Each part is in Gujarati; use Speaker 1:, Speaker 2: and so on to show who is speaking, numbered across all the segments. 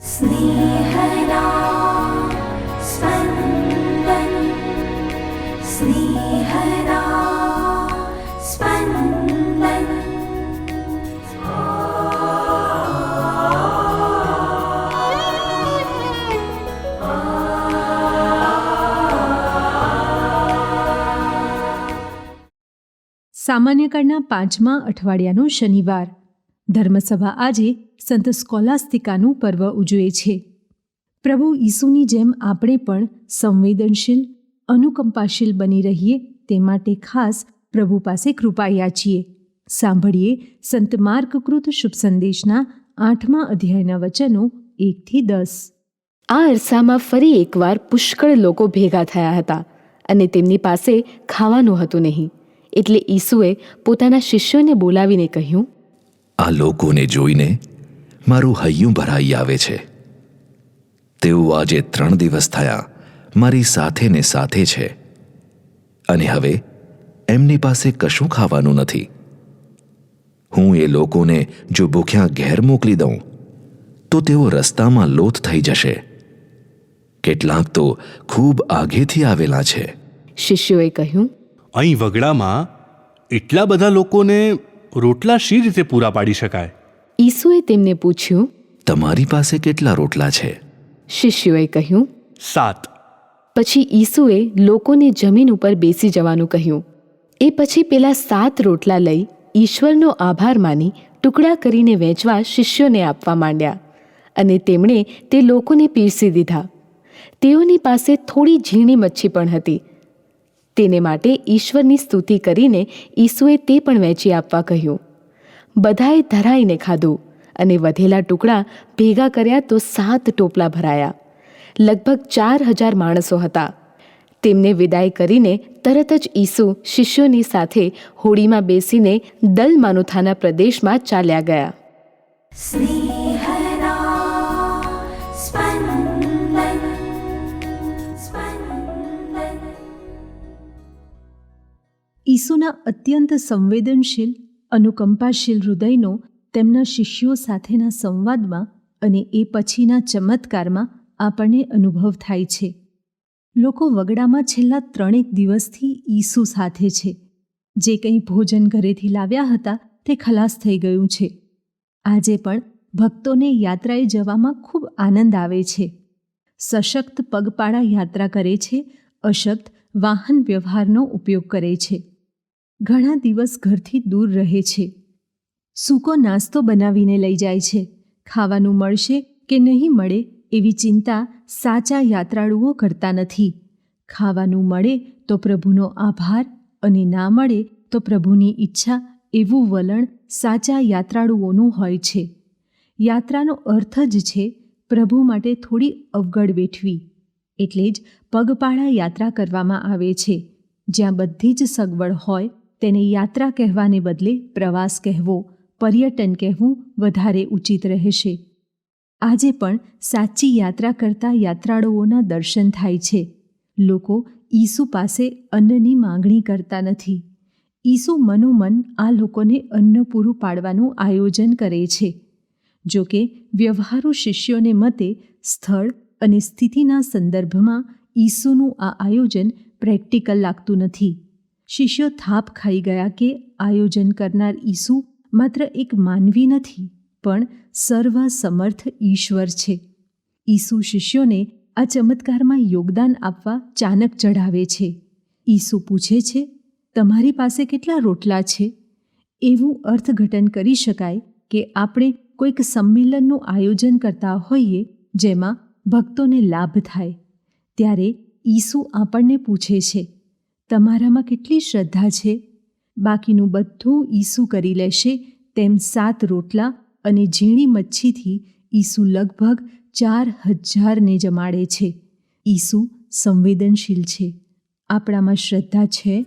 Speaker 1: स्नेहदा स्पन्दन् स्नेहदा स्पन्दन्
Speaker 2: સામાન્યકાળના પાંચમા અઠવાડિયાનો શનિવાર ધર્મસભા આજે સંત સ્કોલાસ્તિકાનું પર્વ ઉજવે છે. પ્રભુ ઈસુની જેમ આપણે પણ સંવેદનશીલ, અનુકંપાશીલ બની રહીએ તે માટે ખાસ પ્રભુ પાસે કૃપા યાચીએ સાંભળીએ સંત માર્ગકૃત શુભ સંદેશના આઠમા અધ્યાયના વચનો એકથી દસ.
Speaker 3: આ અરસામાં ફરી એકવાર પુષ્કળ લોકો ભેગા થયા હતા અને તેમની પાસે ખાવાનું હતું નહીં. એટલે ઈસુએ પોતાના શિષ્યોને બોલાવીને કહ્યું
Speaker 4: આ લોકોને જોઈને મારું હૈયું ભરાઈ આવે છે. તેઓ આજે ત્રણ દિવસ થયા મારી સાથે ને સાથે છે. અને હવે એમની પાસે કશું ખાવાનું નથી. હું એ લોકોને જો ભૂખ્યા ઘેર મોકલી દઉં તો તેઓ રસ્તામાં લોથ થઈ જશે. કેટલાક તો ખૂબ આગેથી આવેલા છે.
Speaker 3: શિષ્યોએ કહ્યું
Speaker 5: અહીં વગડામાં એટલા બધા લોકોને રોટલા શી રીતે પૂરા પાડી શકાય?
Speaker 3: ઈસુએ તેમને પૂછ્યું
Speaker 4: તમારી પાસે કેટલા રોટલા છે?
Speaker 3: શિષ્યોએ કહ્યું
Speaker 5: સાત.
Speaker 3: પછી ઈસુએ લોકોને જમીન ઉપર બેસી જવાનું કહ્યું. એ પછી પેલા સાત રોટલા લઈ ઈશ્વરનો આભાર માની ટુકડા કરીને વહેંચવા શિષ્યોને આપવા માંડ્યા અને તેમણે તે લોકોને પીરસી દીધા. તેઓની પાસે થોડી ઝીણી મચ્છી પણ હતી તેને માટે ઈશ્વરની સ્તુતિ કરીને ઈસુએ તે પણ વહેંચી આપવા કહ્યું. બધાએ ધરાઈને ખાધું અને વધેલા ટુકડા ભેગા કર્યા તો સાત ટોપલા ભરાયા. લગભગ ચાર હજાર માણસો હતા. તેમને વિદાય કરીને તરત જ ઈસુ શિષ્યોની સાથે હોડીમાં બેસીને દલમાનુથાના પ્રદેશમાં ચાલ્યા ગયા.
Speaker 2: ઈસુના અત્યંત સંવેદનશીલ, અનુકંપાશીલ હૃદયનો તેમના શિષ્યો સાથેના સંવાદમાં અને એ પછીના ચમત્કારમાં આપણને અનુભવ થાય છે. લોકો વગડામાં છેલ્લા ત્રણેક દિવસથી ઈસુ સાથે છે. જે કંઈ ભોજન ઘરેથી લાવ્યા હતા તે ખલાસ થઈ ગયું છે. આજે પણ ભક્તોને યાત્રાએ જવામાં ખૂબ આનંદ આવે છે. સશક્ત પગપાળા યાત્રા કરે છે, અશક્ત વાહન વ્યવહારનો ઉપયોગ કરે છે. ઘણા દિવસ ઘરથી દૂર રહે છે. સૂકો નાસ્તો બનાવીને લઈ જાય છે. ખાવાનું મળશે કે નહીં મળે એવી ચિંતા સાચા યાત્રાળુઓ કરતા નથી. ખાવાનું મળે તો પ્રભુનો આભાર અને ના મળે તો પ્રભુની ઈચ્છા એવું વલણ સાચા યાત્રાળુઓનું હોય છે. યાત્રાનો અર્થ જ છે પ્રભુ માટે થોડી અવગડ વેઠવી એટલે જ પગપાળા યાત્રા કરવામાં આવે છે. જ્યાં બધી જ સગવડ હોય તેને યાત્રા કહેવાને બદલે પ્રવાસ કહેવો, પર્યટન કહેવું વધારે ઉચિત રહેશે. આજે પણ સાચી યાત્રા કરતા યાત્રાળુઓના દર્શન થાય છે. લોકો ઈસુ પાસે અન્નની માંગણી કરતા નથી. ઈસુ મનોમન આ લોકોને અન્ન પૂરું પાડવાનું આયોજન કરે છે. જો કે વ્યવહારુ શિષ્યોને મતે સ્થળ અને સ્થિતિના સંદર્ભમાં ઈસુનું આ આયોજન પ્રેક્ટિકલ લાગતું નથી. શિષ્યો થાપ ખાઈ ગયા કે આયોજન કરનાર ઈસુ માત્ર એક માનવી નથી, પણ સર્વસમર્થ ઈશ્વર છે. ઈસુ શિષ્યોને આ ચમત્કારમાં યોગદાન આપવા ચાનક ચઢાવે છે. ઈસુ પૂછે છે, તમારી પાસે કેટલા રોટલા છે? એવું અર્થઘટન કરી શકાય કે આપણે કોઈક સંમેલનનું આયોજન કરતા હોઈએ જેમાં ભક્તોને લાભ થાય. ત્યારે ઈસુ આપણને પૂછે છે તમારામાં કેટલી શ્રદ્ધા છે? બાકીનું બધું ઈસુ કરી લેશે, તેમ સાત રોટલા અને ઝીણી મચ્છીથી ઈસુ લગભગ ચાર હજારને જમાડે છે. ઈસુ સંવેદનશીલ છે. આપણામાં શ્રદ્ધા છે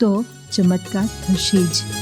Speaker 2: તો ચમત્કાર થશે જ.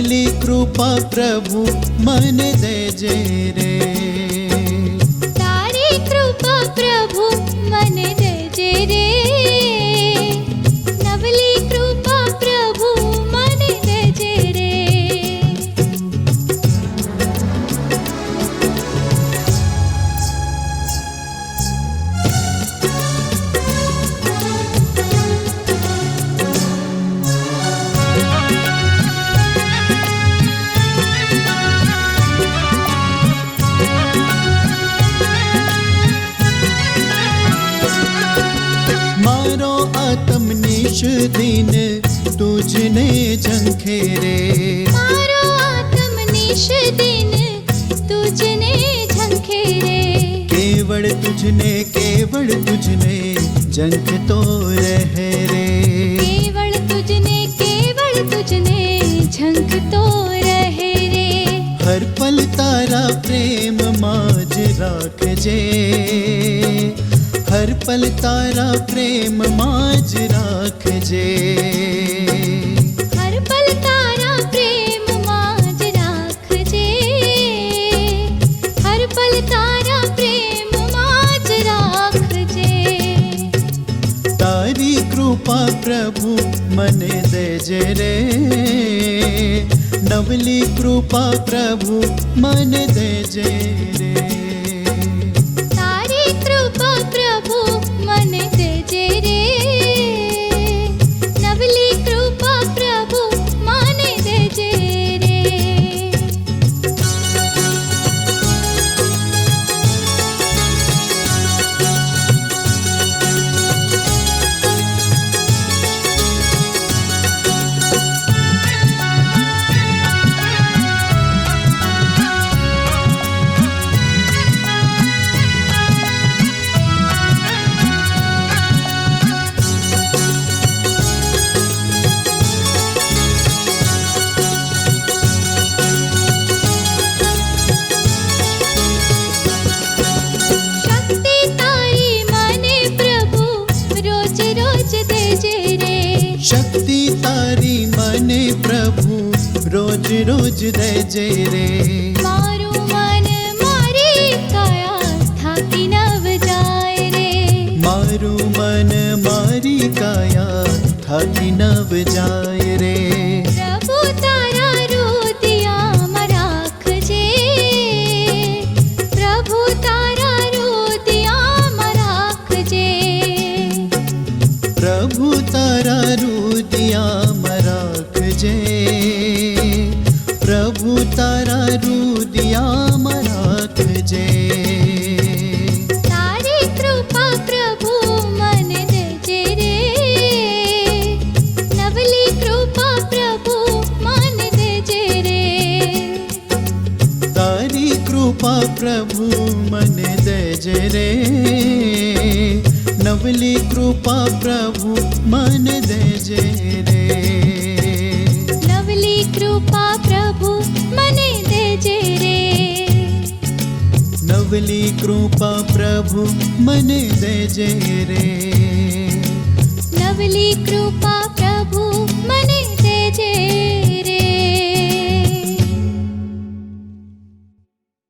Speaker 1: આવલી કૃપા પ્રભુ મને દેજે રે
Speaker 6: તારી કૃપા પ્રભુ આત્મનિશ દિન તુજને ઝંખે રે
Speaker 1: મારો આત્મનિશ દિન તુજને ઝંખે રે
Speaker 6: કેવળ તુજને કેવળ તુજને ઝંખતો રહે રે
Speaker 1: કેવળ તુજને કેવળ તુજને ઝંખતો રહે રે
Speaker 6: હર પલ તારા પ્રેમમાં જ રાખજે હર પલ તારા પ્રેમમાં જ રાખજે
Speaker 1: હર પલ તારા પ્રેમમાં જ રાખજે હર પલ તારા પ્રેમમાં જ રાખજે
Speaker 6: તારી કૃપા પ્રભુ મને દેજે રે નવલી કૃપા પ્રભુ મને દેજે રે
Speaker 1: દેજે રે શક્તિ તારી મને પ્રભુ રોજ રોજ દેજે રે મારું મન મારી કાયા થાકી નવ જાય રે
Speaker 6: મારું મન મારી કાયા થાકી નવ જાય રે
Speaker 1: રાખજે પ્રભુ તારા રુદિયામાં રાખજે
Speaker 6: તારી
Speaker 1: કૃપા પ્રભુ મને દેજે રે નવલી કૃપા પ્રભુ મને દેજે રે
Speaker 6: તારી કૃપા પ્રભુ મને દેજે રે નવલી કૃપા પ્રભુ મને દેજે નવલી કૃપા પ્રભુ મને દેજે રે
Speaker 1: નવલી કૃપા